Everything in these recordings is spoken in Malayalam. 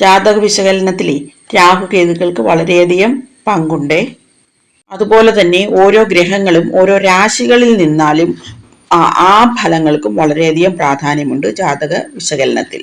ജാതക വിശകലനത്തിൽ രാഹു കേതുക്കൾക്ക് വളരെയധികം പങ്കുണ്ട്. അതുപോലെ തന്നെ ഓരോ ഗ്രഹങ്ങളും ഓരോ രാശികളിൽ നിന്നാലും ആ ഫലങ്ങൾക്കും വളരെയധികം പ്രാധാന്യമുണ്ട് ജാതക വിശകലനത്തിൽ.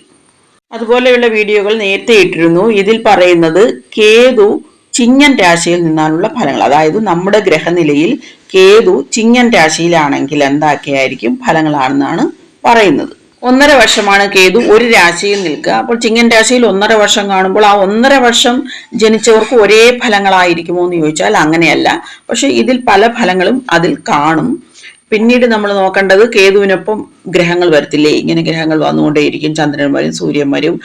അതുപോലെയുള്ള വീഡിയോകൾ നേരത്തെ ഇട്ടിരുന്നു. ഇതിൽ പറയുന്നത് കേതു ചിങ്ങൻ രാശിയിൽ നിന്നാലുള്ള ഫലങ്ങൾ. അതായത് നമ്മുടെ ഗ്രഹനിലയിൽ കേതു ചിങ്ങൻ രാശിയിലാണെങ്കിൽ എന്താക്കിയായിരിക്കും ഫലങ്ങളാണെന്നാണ് പറയുന്നത്. ഒന്നര വർഷമാണ് കേതു ഒരു രാശിയിൽ നിൽക്കുക. അപ്പോൾ ചിങ്ങൻ രാശിയിൽ ഒന്നര വർഷം കാണുമ്പോൾ ആ ഒന്നര വർഷം ജനിച്ചവർക്ക് ഒരേ ഫലങ്ങളായിരിക്കുമോ എന്ന് ചോദിച്ചാൽ അങ്ങനെയല്ല. പക്ഷെ ഇതിൽ പല ഫലങ്ങളും അതിൽ കാണും. പിന്നീട് നമ്മൾ നോക്കേണ്ടത് കേതുവിനൊപ്പം ഗ്രഹങ്ങൾ വരത്തില്ലേ? ഇങ്ങനെ ഗ്രഹങ്ങൾ വന്നുകൊണ്ടേയിരിക്കും. ചന്ദ്രന്മാരും സൂര്യന്മാരും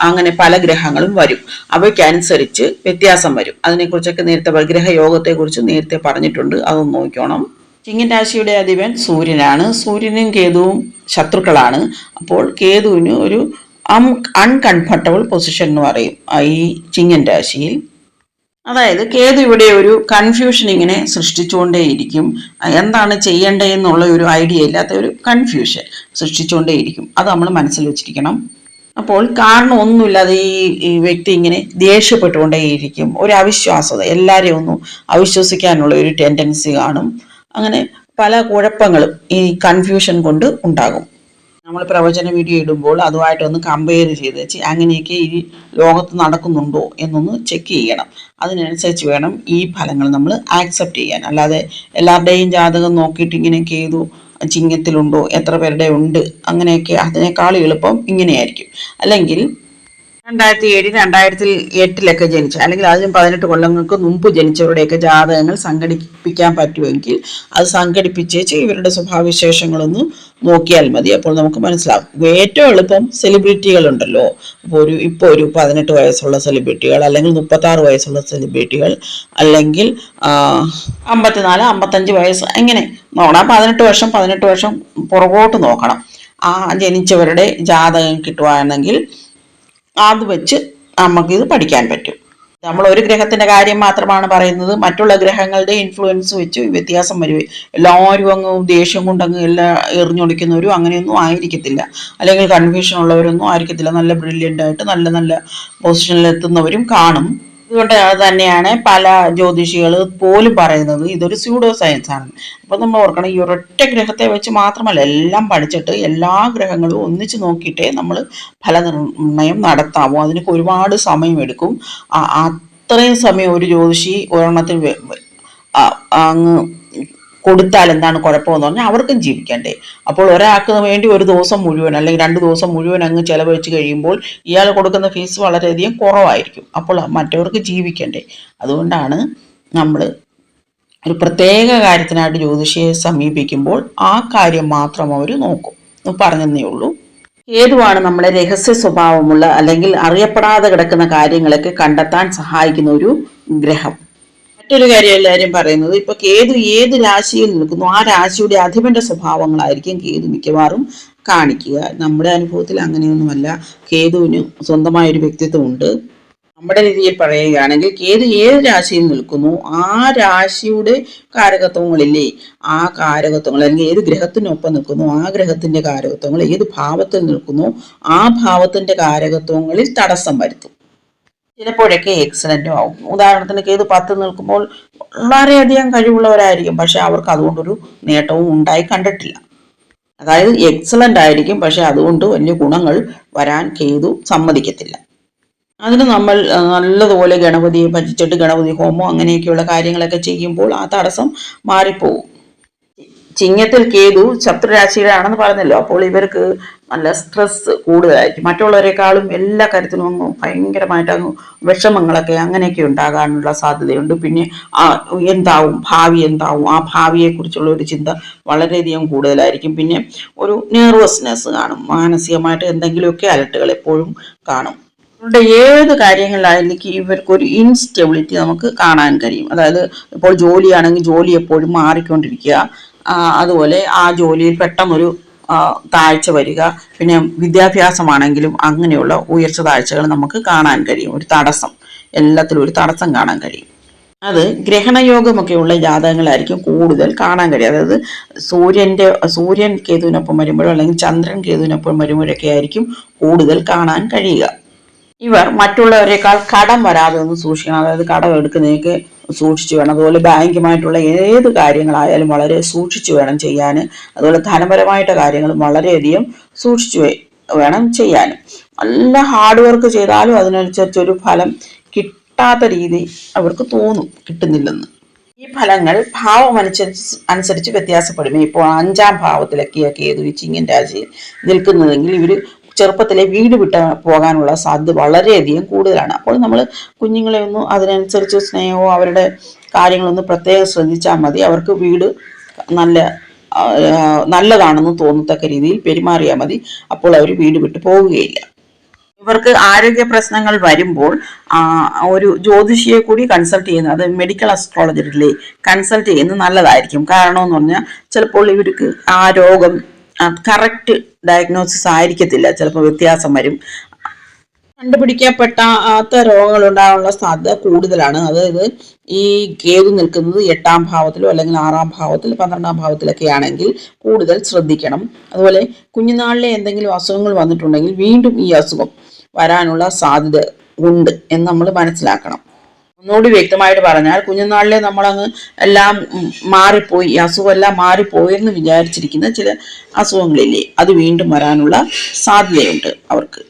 അങ്ങനെ പല ഗ്രഹങ്ങളും വരും. അവയ്ക്കനുസരിച്ച് വ്യത്യാസം വരും. അതിനെക്കുറിച്ചൊക്കെ നേരത്തെ ഗ്രഹയോഗത്തെക്കുറിച്ച് നേരത്തെ പറഞ്ഞിട്ടുണ്ട്. അതൊന്ന് നോക്കണം ചിങ്ങൻ രാശിയുടെ അധിപൻ സൂര്യനാണ്. സൂര്യനും കേതുവും ശത്രുക്കളാണ്. അപ്പോൾ കേതുവിന് ഒരു അൺകംഫർട്ടബിൾ പൊസിഷൻ എന്ന് പറയും ഈ ചിങ്ങൻ രാശിയിൽ. അതായത് കേതു ഇവിടെ ഒരു കൺഫ്യൂഷൻ ഇങ്ങനെ സൃഷ്ടിച്ചുകൊണ്ടേയിരിക്കും. എന്താണ് ചെയ്യേണ്ടതെന്നുള്ള ഒരു ഐഡിയ ഇല്ലാത്ത ഒരു കൺഫ്യൂഷൻ സൃഷ്ടിച്ചുകൊണ്ടേയിരിക്കും. അത് നമ്മൾ മനസ്സിൽ വെച്ചിരിക്കണം. അപ്പോൾ കാരണം ഒന്നുമില്ലാതെ ഈ വ്യക്തി ഇങ്ങനെ ദേഷ്യപ്പെട്ടുകൊണ്ടേയിരിക്കും. ഒരു അവിശ്വാസത എല്ലാവരെയും ഒന്നും അവിശ്വസിക്കാനുള്ള ഒരു ടെൻഡൻസി കാണും. അങ്ങനെ പല കുഴപ്പങ്ങളും ഈ കൺഫ്യൂഷൻ കൊണ്ട് ഉണ്ടാകും. നമ്മൾ പ്രവചന വീഡിയോ ഇടുമ്പോൾ അതുമായിട്ടൊന്ന് കമ്പയർ ചെയ്ത് വെച്ച് അങ്ങനെയൊക്കെ ഈ ലോകത്ത് നടക്കുന്നുണ്ടോ എന്നൊന്ന് ചെക്ക് ചെയ്യണം. അതിനനുസരിച്ച് വേണം ഈ ഫലങ്ങൾ നമ്മൾ ആക്സെപ്റ്റ് ചെയ്യാൻ. അല്ലാതെ എല്ലാവരുടെയും ജാതകം നോക്കിയിട്ട് ഇങ്ങനെ ചെയ്തു ചിങ്ങത്തിലുണ്ടോ എത്ര പേരുടെ ഉണ്ട് അങ്ങനെയൊക്കെ അതിനേക്കാൾ എളുപ്പം ഇങ്ങനെയായിരിക്കും. അല്ലെങ്കിൽ രണ്ടായിരത്തി ഏഴ് രണ്ടായിരത്തി എട്ടിലൊക്കെ ജനിച്ച. അല്ലെങ്കിൽ ആദ്യം പതിനെട്ട് കൊല്ലങ്ങൾക്ക് മുമ്പ് ജനിച്ചവരുടെയൊക്കെ ജാതകങ്ങൾ സംഘടിപ്പിക്കാൻ പറ്റുമെങ്കിൽ അത് സംഘടിപ്പിച്ചേച്ച് ഇവരുടെ സ്വഭാവവിശേഷങ്ങളൊന്ന് നോക്കിയാൽ മതി. അപ്പോൾ നമുക്ക് മനസ്സിലാവും. ഏറ്റവും എളുപ്പം സെലിബ്രിറ്റികളുണ്ടല്ലോ അപ്പോൾ ഒരു ഇപ്പോൾ ഒരു പതിനെട്ട് വയസ്സുള്ള സെലിബ്രിറ്റികൾ അല്ലെങ്കിൽ മുപ്പത്താറ് വയസ്സുള്ള സെലിബ്രിറ്റികൾ അല്ലെങ്കിൽ അമ്പത്തിനാല് അമ്പത്തഞ്ച് വയസ്സ് എങ്ങനെ നോക്കണം. പതിനെട്ട് വർഷം പതിനെട്ട് വർഷം പുറകോട്ട് നോക്കണം. ആ ജനിച്ചവരുടെ ജാതകം കിട്ടുവാണെങ്കിൽ അത് വെച്ച് നമുക്കിത് പഠിക്കാൻ പറ്റും. നമ്മൾ ഒരു ഗ്രഹത്തിന്റെ കാര്യം മാത്രമാണ് പറയുന്നത്. മറ്റുള്ള ഗ്രഹങ്ങളുടെ ഇൻഫ്ലുവൻസ് വെച്ച് വ്യത്യാസം വരുവേ എല്ലാവരും അങ്ങ് ദേഷ്യം കൊണ്ടങ്ങ് എല്ലാം എറിഞ്ഞൊടിക്കുന്നവരും അങ്ങനെയൊന്നും ആയിരിക്കത്തില്ല. അല്ലെങ്കിൽ കൺഫ്യൂഷൻ ഉള്ളവരൊന്നും ആയിരിക്കത്തില്ല. നല്ല ബ്രില്യന്റ് ആയിട്ട് നല്ല നല്ല പൊസിഷനിൽ എത്തുന്നവരും കാണും. അത് തന്നെയാണ് പല ജ്യോതിഷികൾ പോലും പറയുന്നത്. ഇതൊരു സ്യൂഡോ സയൻസ് ആണ്. അപ്പൊ നമ്മൾ ഓർക്കണം ഈ ഒരൊറ്റ ഗ്രഹത്തെ വെച്ച് മാത്രമല്ല എല്ലാം പഠിച്ചിട്ട് എല്ലാ ഗ്രഹങ്ങളും ഒന്നിച്ച് നോക്കിയിട്ടേ നമ്മൾ ഫലനിർണയം നടത്താവൂ. അതിനൊക്കെ ഒരുപാട് സമയമെടുക്കും അത്രയും സമയം ഒരു ജ്യോതിഷി ഒരെണ്ണത്തിൽ അങ്ങ് കൊടുത്താൽ എന്താണ് കുഴപ്പമെന്ന് പറഞ്ഞാൽ അവർക്കും ജീവിക്കണ്ടേ. അപ്പോൾ ഒരാൾക്ക് വേണ്ടി ഒരു ദിവസം മുഴുവൻ അല്ലെങ്കിൽ രണ്ട് ദിവസം മുഴുവൻ അങ്ങ് ചെലവഴിച്ച് കഴിയുമ്പോൾ ഇയാൾ കൊടുക്കുന്ന ഫീസ് വളരെയധികം കുറവായിരിക്കും. അപ്പോൾ മറ്റവർക്ക് ജീവിക്കണ്ടേ. അതുകൊണ്ടാണ് നമ്മൾ ഒരു പ്രത്യേക കാര്യത്തിനായിട്ട് ജ്യോതിഷിയെ സമീപിക്കുമ്പോൾ ആ കാര്യം മാത്രം അവർ നോക്കും. പറഞ്ഞതേ ഉള്ളൂ. ഏതുവാണ് നമ്മുടെ രഹസ്യ സ്വഭാവമുള്ള അല്ലെങ്കിൽ അറിയപ്പെടാതെ കിടക്കുന്ന കാര്യങ്ങളൊക്കെ കണ്ടെത്താൻ സഹായിക്കുന്ന ഒരു ഗ്രഹം. മറ്റൊരു കാര്യം എല്ലാവരും പറയുന്നത് ഇപ്പൊ കേതു ഏത് രാശിയിൽ നിൽക്കുന്നു ആ രാശിയുടെ അധിപന്റെ സ്വഭാവങ്ങളായിരിക്കും കേതു മിക്കവാറും കാണിക്കുക. നമ്മുടെ അനുഭവത്തിൽ അങ്ങനെയൊന്നുമല്ല. കേതുവിന് സ്വന്തമായ ഒരു വ്യക്തിത്വമുണ്ട്. നമ്മുടെ രീതിയിൽ പറയുകയാണെങ്കിൽ കേതു ഏത് രാശിയിൽ നിൽക്കുന്നു ആ രാശിയുടെ കാരകത്വങ്ങളില്ലേ? ആ കാരകത്വങ്ങൾ അല്ലെങ്കിൽ ഏത് ഗ്രഹത്തിനൊപ്പം നിൽക്കുന്നു ആ ഗ്രഹത്തിന്റെ കാരകത്വങ്ങൾ ഏത് ഭാവത്തിൽ നിൽക്കുന്നു ആ ഭാവത്തിന്റെ കാരകത്വങ്ങളിൽ തടസ്സം വരുത്തും. ചിലപ്പോഴൊക്കെ എക്സലന്റും ആവും. ഉദാഹരണത്തിന് കേത് പത്ത് നിൽക്കുമ്പോൾ വളരെയധികം കഴിവുള്ളവരായിരിക്കും. പക്ഷെ അവർക്ക് അതുകൊണ്ടൊരു നേട്ടവും ഉണ്ടായി കണ്ടിട്ടില്ല. അതായത് എക്സലന്റ് ആയിരിക്കും. പക്ഷെ അതുകൊണ്ട് വലിയ ഗുണങ്ങൾ വരാൻ കേതു സമ്മതിക്കത്തില്ല. അതിന് നമ്മൾ നല്ലതുപോലെ ഗണപതിയെ ഭജിച്ചിട്ട് ഗണപതി ഹോമോ അങ്ങനെയൊക്കെയുള്ള കാര്യങ്ങളൊക്കെ ചെയ്യുമ്പോൾ ആ തടസ്സം മാറിപ്പോകും ചിങ്ങത്തിൽ കേതു ശത്രുരാശിയിലാണെന്ന് പറഞ്ഞല്ലോ അപ്പോൾ ഇവർക്ക് നല്ല സ്ട്രെസ് കൂടുതലായിരിക്കും. മറ്റുള്ളവരെക്കാളും എല്ലാ കാര്യത്തിലും അങ്ങ് ഭയങ്കരമായിട്ട് അങ്ങ് വിഷമങ്ങളൊക്കെ അങ്ങനെയൊക്കെ ഉണ്ടാകാനുള്ള സാധ്യതയുണ്ട്. പിന്നെ എന്താവും? ഭാവി എന്താവും? ആ ഭാവിയെക്കുറിച്ചുള്ള ഒരു ചിന്ത വളരെയധികം കൂടുതലായിരിക്കും. പിന്നെ ഒരു നെർവസ്നെസ് കാണും. മാനസികമായിട്ട് എന്തെങ്കിലുമൊക്കെ അലട്ടുകൾ എപ്പോഴും കാണും. ഇവരുടെ ഏത് കാര്യങ്ങളിലായിരിക്കും ഇവർക്കൊരു ഇൻസ്റ്റെബിലിറ്റി നമുക്ക് കാണാൻ കഴിയും. അതായത് ഇപ്പോൾ ജോലിയാണെങ്കിൽ ജോലി എപ്പോഴും മാറിക്കൊണ്ടിരിക്കുക. അതുപോലെ ആ ജോലിയിൽ പെട്ടെന്നൊരു താഴ്ച വരിക പിന്നെ വിദ്യാഭ്യാസമാണെങ്കിലും അങ്ങനെയുള്ള ഉയർച്ച താഴ്ചകൾ നമുക്ക് കാണാൻ കഴിയും. ഒരു തടസ്സം എല്ലാത്തിലും ഒരു തടസ്സം കാണാൻ കഴിയും. അത് ഗ്രഹണയോഗമൊക്കെയുള്ള ജാതകങ്ങളായിരിക്കും കൂടുതൽ കാണാൻ കഴിയും അതായത് സൂര്യന്റെ സൂര്യൻ കേതുവിനൊപ്പം വരുമ്പോഴോ അല്ലെങ്കിൽ ചന്ദ്രൻ കേതുവിനൊപ്പം വരുമ്പോഴൊക്കെ ആയിരിക്കും കൂടുതൽ കാണാൻ കഴിയുക. ഇവർ മറ്റുള്ളവരെക്കാൾ കടം വരാതെ ഒന്ന് സൂക്ഷിക്കണം. അതായത് കടം എടുക്കുന്നതൊക്കെ സൂക്ഷിച്ചു വേണം. അതുപോലെ ബാങ്കുമായിട്ടുള്ള ഏത് കാര്യങ്ങളായാലും വളരെ സൂക്ഷിച്ചു വേണം ചെയ്യാൻ അതുപോലെ ധനപരമായിട്ട് കാര്യങ്ങളും വളരെയധികം സൂക്ഷിച്ചു വേണം ചെയ്യാൻ നല്ല ഹാർഡ് വർക്ക് ചെയ്താലും അതിനനുസരിച്ചൊരു ഫലം കിട്ടാത്ത രീതി അവർക്ക് തോന്നും കിട്ടുന്നില്ലെന്ന്. ഈ ഫലങ്ങൾ ഭാവം അനുസരിച്ച് അനുസരിച്ച് വ്യത്യാസപ്പെടും. ഇപ്പോൾ അഞ്ചാം ഭാവത്തിലൊക്കെയൊക്കെ കേതു ചിങ്ങൻ രാശിയിൽ നിൽക്കുന്നതെങ്കിൽ ഇവർ ചെറുപ്പത്തിലെ വീട് വിട്ട് പോകാനുള്ള സാധ്യത വളരെയധികം കൂടുതലാണ്. അപ്പോൾ നമ്മൾ കുഞ്ഞുങ്ങളെ ഒന്ന് അതിനനുസരിച്ച് സ്നേഹവും അവരുടെ കാര്യങ്ങളൊന്നും പ്രത്യേകം ശ്രദ്ധിച്ചാൽ മതി. അവർക്ക് വീട് നല്ല നല്ലതാണെന്ന് തോന്നത്തക്ക രീതിയിൽ പെരുമാറിയാൽ മതി. അപ്പോൾ അവർ വീട് വിട്ട് പോവുകയില്ല. ഇവർക്ക് ആരോഗ്യ പ്രശ്നങ്ങൾ വരുമ്പോൾ ഒരു ജ്യോതിഷിയെ കൂടി കൺസൾട്ട് ചെയ്യുന്നത് അത് മെഡിക്കൽ അസ്ട്രോളജറിലെ കൺസൾട്ട് ചെയ്യുന്നത് നല്ലതായിരിക്കും. കാരണം എന്ന് പറഞ്ഞാൽ ചിലപ്പോൾ ഇവർക്ക് ആ രോഗം കറക്റ്റ് ഡയഗ്നോസിസ് ആയിരിക്കത്തില്ല. ചിലപ്പോൾ വ്യത്യാസം വരും. കണ്ടുപിടിക്കപ്പെട്ടാത്ത രോഗങ്ങൾ ഉണ്ടാകാനുള്ള സാധ്യത കൂടുതലാണ്. അതായത് ഈ കേതു നിൽക്കുന്നത് എട്ടാം ഭാവത്തിലോ അല്ലെങ്കിൽ ആറാം ഭാവത്തിൽ പന്ത്രണ്ടാം ഭാവത്തിലൊക്കെ ആണെങ്കിൽ കൂടുതൽ ശ്രദ്ധിക്കണം. അതുപോലെ കുഞ്ഞുനാളിലെ എന്തെങ്കിലും അസുഖങ്ങൾ വന്നിട്ടുണ്ടെങ്കിൽ വീണ്ടും ഈ അസുഖം വരാനുള്ള സാധ്യത ഉണ്ട് എന്ന് നമ്മൾ മനസ്സിലാക്കണം. ഒന്നുകൂടി വ്യക്തമായിട്ട് പറഞ്ഞാൽ കുഞ്ഞുനാളിലെ നമ്മളങ്ങ് എല്ലാം മാറിപ്പോയി അസുഖമെല്ലാം മാറിപ്പോയെന്ന് വിചാരിച്ചിരിക്കുന്ന ചില അസുഖങ്ങളില്ലേ? അത് വീണ്ടും വരാനുള്ള സാധ്യതയുണ്ട് അവർക്ക്.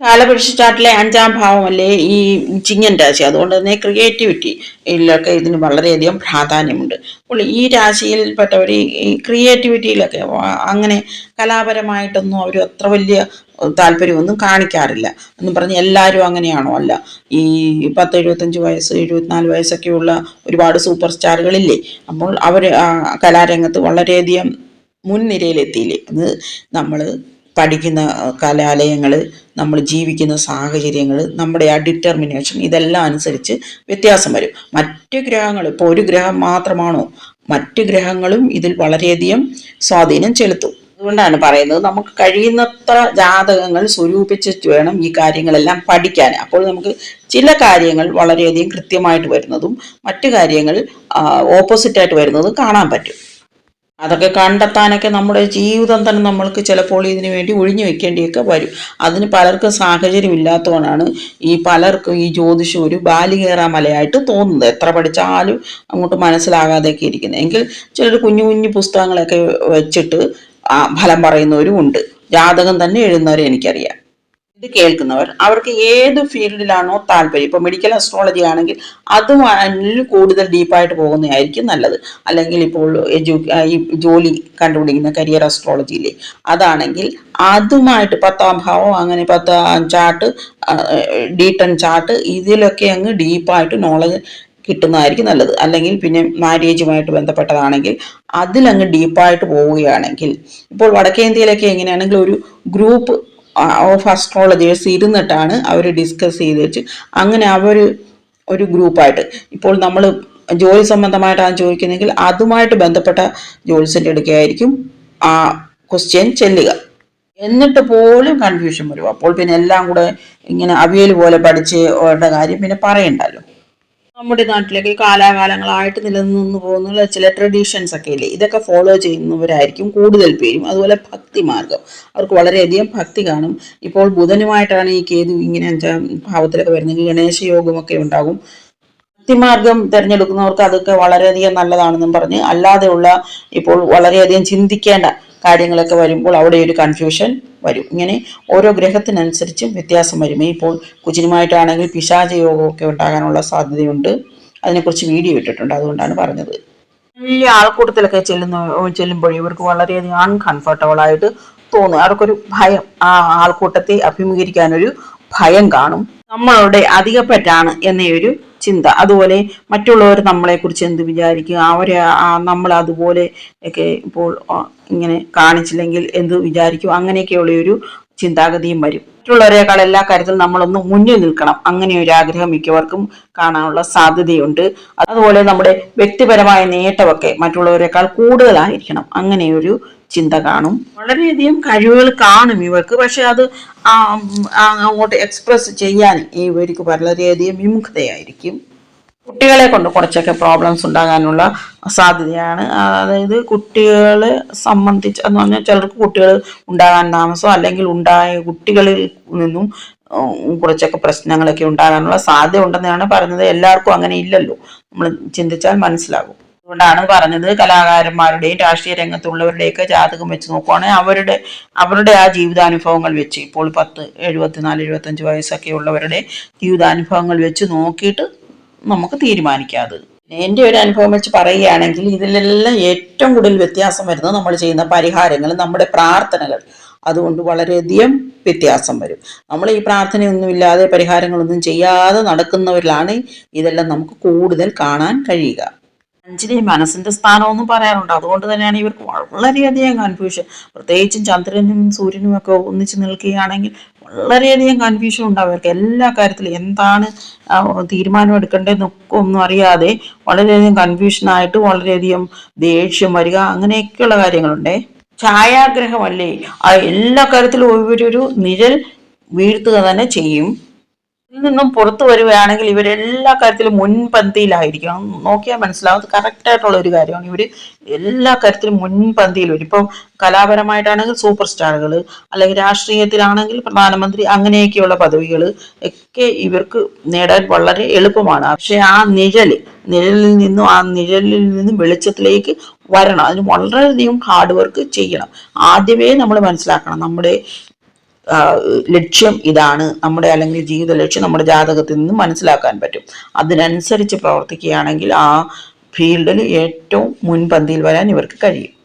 കാലപുരുഷ ചാട്ടിലെ അഞ്ചാം ഭാവമല്ലേ ഈ ചിങ്ങൻ രാശി? അതുകൊണ്ട് തന്നെ ക്രിയേറ്റിവിറ്റി ഇതിലൊക്കെ ഇതിന് വളരെയധികം പ്രാധാന്യമുണ്ട്. അപ്പോൾ ഈ രാശിയിൽപ്പെട്ടവർ ഈ ക്രിയേറ്റിവിറ്റിയിലൊക്കെ അങ്ങനെ കലാപരമായിട്ടൊന്നും അവർ അത്ര വലിയ താല്പര്യമൊന്നും കാണിക്കാറില്ല. എന്ന് പറഞ്ഞ് എല്ലാവരും അങ്ങനെയാണോ? അല്ല. ഈ പത്ത് എഴുപത്തഞ്ച് വയസ്സ് എഴുപത്തിനാല് വയസ്സൊക്കെയുള്ള ഒരുപാട് സൂപ്പർ സ്റ്റാറുകളില്ലേ അപ്പോൾ അവർ കലാരംഗത്ത് വളരെയധികം മുൻനിരയിലെത്തിയില്ലേ? അത് നമ്മൾ പഠിക്കുന്ന കലാലയങ്ങൾ നമ്മൾ ജീവിക്കുന്ന സാഹചര്യങ്ങൾ നമ്മുടെ ആ ഡിറ്റർമിനേഷൻ ഇതെല്ലാം അനുസരിച്ച് വ്യത്യാസം വരും. മറ്റ് ഗ്രഹങ്ങൾ ഇപ്പോൾ ഒരു ഗ്രഹം മാത്രമാണോ? മറ്റ് ഗ്രഹങ്ങളും ഇതിൽ വളരെയധികം സ്വാധീനം ചെലുത്തും. അതുകൊണ്ടാണ് പറയുന്നത് നമുക്ക് കഴിയുന്നത്ര ജാതകങ്ങൾ സ്വരൂപിച്ചിട്ട് വേണം ഈ കാര്യങ്ങളെല്ലാം പഠിക്കാൻ. അപ്പോൾ നമുക്ക് ചില കാര്യങ്ങൾ വളരെയധികം കൃത്യമായിട്ട് വരുന്നതും മറ്റു കാര്യങ്ങൾ ഓപ്പോസിറ്റായിട്ട് വരുന്നതും കാണാൻ പറ്റും. അതൊക്കെ കണ്ടെത്താനൊക്കെ നമ്മുടെ ജീവിതം തന്നെ നമ്മൾക്ക് ചിലപ്പോൾ ഇതിനു വേണ്ടി ഒഴിഞ്ഞു വെക്കേണ്ടിയൊക്കെ വരും. അതിന് പലർക്കും സാഹചര്യം ഇല്ലാത്തതുകൊണ്ടാണ് ഈ പലർക്കും ഈ ജ്യോതിഷം ഒരു ബാലികേറാ മലയായിട്ട് തോന്നുന്നത്. എത്ര പഠിച്ചാലും അങ്ങോട്ട് മനസ്സിലാകാതെയൊക്കെ ഇരിക്കുന്നത്. എങ്കിൽ ചിലർ കുഞ്ഞു കുഞ്ഞു പുസ്തകങ്ങളൊക്കെ വെച്ചിട്ട് ആ ഫലം പറയുന്നവരും ഉണ്ട് ജാതകം തന്നെ എഴുതുന്നവരെ എനിക്കറിയാം. ഇത് കേൾക്കുന്നവർ. അവർക്ക് ഏത് ഫീൽഡിലാണോ താല്പര്യം. ഇപ്പോൾ മെഡിക്കൽ അസ്ട്രോളജി ആണെങ്കിൽ അതുമായി കൂടുതൽ ഡീപ്പായിട്ട് പോകുന്നതായിരിക്കും നല്ലത്. അല്ലെങ്കിൽ ഇപ്പോൾ എഡ്യൂ ഈ ജോലി കണ്ടുപിടിക്കുന്ന കരിയർ അസ്ട്രോളജിയിലെ അതാണെങ്കിൽ അതുമായിട്ട് പത്താം ഭാവം അങ്ങനെ പത്താം ചാർട്ട് ഡി ടെൻ ചാർട്ട് ഇതിലൊക്കെ അങ്ങ് ഡീപ്പായിട്ട് നോളജ് കിട്ടുന്നതായിരിക്കും നല്ലത്. അല്ലെങ്കിൽ പിന്നെ മാരേജുമായിട്ട് ബന്ധപ്പെട്ടതാണെങ്കിൽ അതിലങ്ങ് ഡീപ്പായിട്ട് പോവുകയാണെങ്കിൽ. ഇപ്പോൾ വടക്കേന്ത്യയിലൊക്കെ എങ്ങനെയാണെങ്കിൽ ഒരു ഗ്രൂപ്പ് ഓഫ് അസ്ട്രോളജേഴ്സ് ഇരുന്നിട്ടാണ് അവർ ഡിസ്കസ് ചെയ്ത് വെച്ച് അങ്ങനെ അവർ ഒരു ഗ്രൂപ്പായിട്ട് ഇപ്പോൾ നമ്മൾ ജോലി സംബന്ധമായിട്ടാണ് ചോദിക്കുന്നതെങ്കിൽ അതുമായിട്ട് ബന്ധപ്പെട്ട ജോലിസിന്റെ അടുക്കായിരിക്കും ആ ക്വസ്റ്റ്യൻ ചെല്ലുക. എന്നിട്ട് പോലും കൺഫ്യൂഷൻ വരും. അപ്പോൾ പിന്നെ എല്ലാം കൂടെ ഇങ്ങനെ അവിയൽ പോലെ പഠിച്ച് ഉള്ള കാര്യം പിന്നെ പറയണ്ടല്ലോ. നമ്മുടെ നാട്ടിലേക്ക് കാലാകാലങ്ങളായിട്ട് നിലനിന്ന് പോകുന്ന ചില ട്രഡീഷൻസ് ഒക്കെ ഇല്ലേ? ഇതൊക്കെ ഫോളോ ചെയ്യുന്നവരായിരിക്കും കൂടുതൽ പേരും. അതുപോലെ ഭക്തി മാർഗം. അവർക്ക് വളരെയധികം ഭക്തി കാണും. ഇപ്പോൾ ബുധനുമായിട്ടാണ് ഈ കേതു ഇങ്ങനെ ഭാവത്തിലൊക്കെ വരുന്നത്. ഗണേശ യോഗമൊക്കെ ഉണ്ടാകും. ഭക്തിമാർഗം തിരഞ്ഞെടുക്കുന്നവർക്ക് അതൊക്കെ വളരെയധികം നല്ലതാണെന്നും പറഞ്ഞ് അല്ലാതെയുള്ള ഇപ്പോൾ വളരെയധികം ചിന്തിക്കേണ്ട കാര്യങ്ങളൊക്കെ വരുമ്പോൾ അവിടെ ഒരു കൺഫ്യൂഷൻ വരും. ഇങ്ങനെ ഓരോ ഗ്രഹത്തിനനുസരിച്ചും വ്യത്യാസം വരും. ഇപ്പോൾ കുച്ചിനുമായിട്ടാണെങ്കിൽ പിശാച യോഗമൊക്കെ ഉണ്ടാകാനുള്ള സാധ്യതയുണ്ട്. അതിനെക്കുറിച്ച് വീഡിയോ ഇട്ടിട്ടുണ്ട്. അതുകൊണ്ടാണ് പറഞ്ഞത്. വലിയ ആൾക്കൂട്ടത്തിലൊക്കെ ചെല്ലുന്ന ചെല്ലുമ്പോൾ ഇവർക്ക് വളരെയധികം അൺകംഫർട്ടബിൾ ആയിട്ട് തോന്നും. അവർക്കൊരു ഭയം. ആ ആൾക്കൂട്ടത്തെ അഭിമുഖീകരിക്കാനൊരു ഭയം കാണും. നമ്മളുടെ അധികപ്പറ്റാണ് എന്നൊരു ചിന്ത. അതുപോലെ മറ്റുള്ളവർ നമ്മളെക്കുറിച്ച് എന്ത് വിചാരിക്കും അവരെ നമ്മൾ അതുപോലെ ഒക്കെ ഇപ്പോൾ ഇങ്ങനെ കാണിച്ചില്ലെങ്കിൽ എന്ത് വിചാരിക്കും? അങ്ങനെയൊക്കെയുള്ള ഒരു ചിന്താഗതിയും വരും. മറ്റുള്ളവരെക്കാൾ എല്ലാ കാര്യത്തിലും നമ്മളൊന്ന് മുന്നിൽ നിൽക്കണം. അങ്ങനെ ഒരു ആഗ്രഹം മിക്കവർക്കും കാണാനുള്ള സാധ്യതയുണ്ട്. അതുപോലെ നമ്മുടെ വ്യക്തിപരമായ നേട്ടമൊക്കെ മറ്റുള്ളവരെക്കാൾ കൂടുതലായിരിക്കണം. അങ്ങനെയൊരു ചിന്ത കാണും. വളരെയധികം കഴിവുകൾ കാണും ഇവർക്ക്. പക്ഷെ അത് അങ്ങോട്ട് എക്സ്പ്രസ് ചെയ്യാൻ ഇവർക്ക് വളരെയധികം വിമുഖതയായിരിക്കും. കുട്ടികളെ കൊണ്ട് കുറച്ചൊക്കെ പ്രോബ്ലംസ് ഉണ്ടാകാനുള്ള സാധ്യതയാണ്. അതായത് കുട്ടികളെ സംബന്ധിച്ച് എന്ന് പറഞ്ഞാൽ ചിലർക്ക് കുട്ടികൾ ഉണ്ടാകാൻ താമസം അല്ലെങ്കിൽ ഉണ്ടായ കുട്ടികളിൽ നിന്നും കുറച്ചൊക്കെ പ്രശ്നങ്ങളൊക്കെ ഉണ്ടാകാനുള്ള സാധ്യത ഉണ്ടെന്നാണ് പറയുന്നത്. എല്ലാവർക്കും അങ്ങനെ ഇല്ലല്ലോ. നമ്മൾ ചിന്തിച്ചാൽ മനസ്സിലാകും. അതുകൊണ്ടാണ് പറഞ്ഞത് കലാകാരന്മാരുടെയും രാഷ്ട്രീയ രംഗത്തുള്ളവരുടെയൊക്കെ ജാതകം വെച്ച് നോക്കുവാണെങ്കിൽ അവരുടെ അവരുടെ ആ ജീവിതാനുഭവങ്ങൾ വെച്ച്. ഇപ്പോൾ പത്ത് എഴുപത്തിനാല് എഴുപത്തഞ്ച് വയസ്സൊക്കെ ഉള്ളവരുടെ ജീവിതാനുഭവങ്ങൾ വെച്ച് നോക്കിയിട്ട് നമുക്ക് തീരുമാനിക്കാം അത് എന്റെ ഒരു അനുഭവം വെച്ച് പറയുകയാണെങ്കിൽ ഇതിലെല്ലാം ഏറ്റവും കൂടുതൽ വ്യത്യാസം വരുന്നത് നമ്മൾ ചെയ്യുന്ന പരിഹാരങ്ങൾ നമ്മുടെ പ്രാർത്ഥനകൾ. അതുകൊണ്ട് വളരെയധികം വ്യത്യാസം വരും. നമ്മൾ ഈ പ്രാർത്ഥനയൊന്നുമില്ലാതെ പരിഹാരങ്ങളൊന്നും ചെയ്യാതെ നടക്കുന്നവരിലാണ് ഇതെല്ലാം നമുക്ക് കൂടുതൽ കാണാൻ കഴിയുക. അഞ്ചിനെ മനസ്സിന്റെ സ്ഥാനമൊന്നും പറയാറുണ്ട്. അതുകൊണ്ട് തന്നെയാണ് ഇവർക്ക് വളരെയധികം കൺഫ്യൂഷൻ പ്രത്യേകിച്ചും ചന്ദ്രനും സൂര്യനും ഒക്കെ ഒന്നിച്ച് നിൽക്കുകയാണെങ്കിൽ വളരെയധികം കൺഫ്യൂഷൻ ഉണ്ടാവും അവർക്ക്. എല്ലാ കാര്യത്തിലും എന്താണ് തീരുമാനം എടുക്കേണ്ടതെന്നൊക്കെ ഒന്നും അറിയാതെ വളരെയധികം കൺഫ്യൂഷനായിട്ട് വളരെയധികം ദേഷ്യം വരിക അങ്ങനെയൊക്കെയുള്ള കാര്യങ്ങളുണ്ടേ. ഛായാഗ്രഹമല്ലേ? എല്ലാ കാര്യത്തിലും ഇവരൊരു നിഴൽ വീഴ്ത്തുക തന്നെ ചെയ്യും. നിന്നും പുറത്തു വരികയാണെങ്കിൽ ഇവർ എല്ലാ കാര്യത്തിലും മുൻപന്തിയിലായിരിക്കും. നോക്കിയാൽ മനസ്സിലാവും. കറക്റ്റ് ആയിട്ടുള്ള ഒരു കാര്യമാണ്. ഇവർ എല്ലാ കാര്യത്തിലും മുൻപന്തിയിൽ വരും. ഇപ്പം കലാപരമായിട്ടാണെങ്കിൽ സൂപ്പർ സ്റ്റാറുകൾ അല്ലെങ്കിൽ രാഷ്ട്രീയത്തിലാണെങ്കിൽ പ്രധാനമന്ത്രി അങ്ങനെയൊക്കെയുള്ള പദവികൾ ഒക്കെ ഇവർക്ക് നേടാൻ വളരെ എളുപ്പമാണ്. പക്ഷെ ആ നിഴൽ നിഴലിൽ നിന്നും ആ നിഴലിൽ നിന്നും വെളിച്ചത്തിലേക്ക് വരണം. അതിന് വളരെയധികം ഹാർഡ് വർക്ക് ചെയ്യണം. ആദ്യമേ നമ്മൾ മനസ്സിലാക്കണം. നമ്മുടെ ലക്ഷ്യം ഇതാണ്. നമ്മുടെ അല്ലെങ്കിൽ ജീവിത ലക്ഷ്യം നമ്മുടെ ജാതകത്തിൽ നിന്ന് മനസ്സിലാക്കാൻ പറ്റും. അതിനനുസരിച്ച് പ്രവർത്തിക്കുകയാണെങ്കിൽ ആ ഫീൽഡിൽ ഏറ്റവും മുൻപന്തിയിൽ വരാൻ ഇവർക്ക് കഴിയും.